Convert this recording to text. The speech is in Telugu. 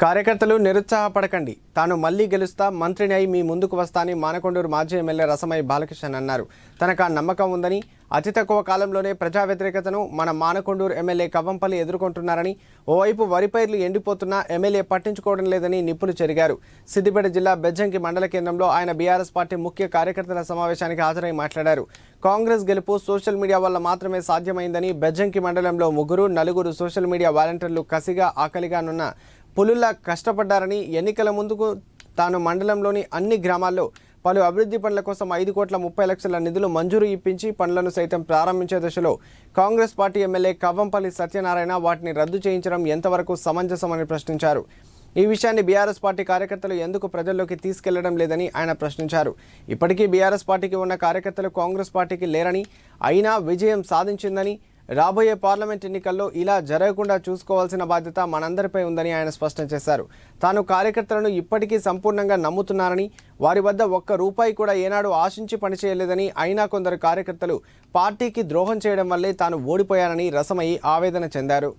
కార్యకర్తలు నిరుత్సాహపడకండి. తాను మళ్ళీ గెలుస్తా మంత్రిని అయి మీ ముందుకు వస్తానని మానకొండూరు మాజీ ఎమ్మెల్యే రసమయ్య బాలకృష్ణన్ అన్నారు. తనకు ఆ నమ్మకం ఉందని అతి తక్కువ కాలంలోనే ప్రజా వ్యతిరేకతను మన మానకొండూరు ఎమ్మెల్యే కవ్వంపల్లి ఎదుర్కొంటున్నారని ఓవైపు వరి పైర్లు ఎండిపోతున్నా ఎమ్మెల్యే పట్టించుకోవడం లేదని నిప్పులు చెరిగారు. సిద్దిపేట జిల్లా బెజ్జంకి మండల కేంద్రంలో ఆయన బీఆర్ఎస్ పార్టీ ముఖ్య కార్యకర్తల సమావేశానికి హాజరై మాట్లాడారు. కాంగ్రెస్ గెలుపు సోషల్ మీడియా వల్ల మాత్రమే సాధ్యమైందని బెజ్జంకి మండలంలో ముగ్గురు నలుగురు సోషల్ మీడియా వాలంటీర్లు కసిగా ఆకలిగానున్న పులుల్లా కష్టపడ్డారని ఎన్నికల ముందుకు తాను మండలంలోని అన్ని గ్రామాల్లో పలు అభివృద్ధి పనుల కోసం ఐదు కోట్ల ముప్పై లక్షల నిధులు మంజూరు ఇప్పించి పనులను సైతం ప్రారంభించే దశలో Congress party MLA Kavvampalli Satyanarayana వాటిని రద్దు చేయించడం ఎంతవరకు సమంజసమని ప్రశ్నించారు. ఈ విషయాన్ని బీఆర్ఎస్ పార్టీ కార్యకర్తలు ఎందుకు ప్రజల్లోకి తీసుకెళ్ళడం లేదని ఆయన ప్రశ్నించారు. ఇప్పటికీ బీఆర్ఎస్ పార్టీకి ఉన్న కార్యకర్తలు కాంగ్రెస్ పార్టీకి లేరని అయినా విజయం సాధించిందని రాబోయే పార్లమెంట్ ఎన్నికల్లో ఇలా జరగకుండా చూసుకోవాల్సిన బాధ్యత మనందరిపై ఉందని ఆయన స్పష్టం చేశారు. తాను కార్యకర్తలను ఇప్పటికీ సంపూర్ణంగా నమ్ముతున్నారని వారి వద్ద ఒక్క రూపాయి కూడా ఏనాడు ఆశించి పనిచేయలేదని అయినా కొందరు కార్యకర్తలు పార్టీకి ద్రోహం చేయడం వల్లే తాను ఓడిపోయానని రసమయ్యి ఆవేదన చెందారు.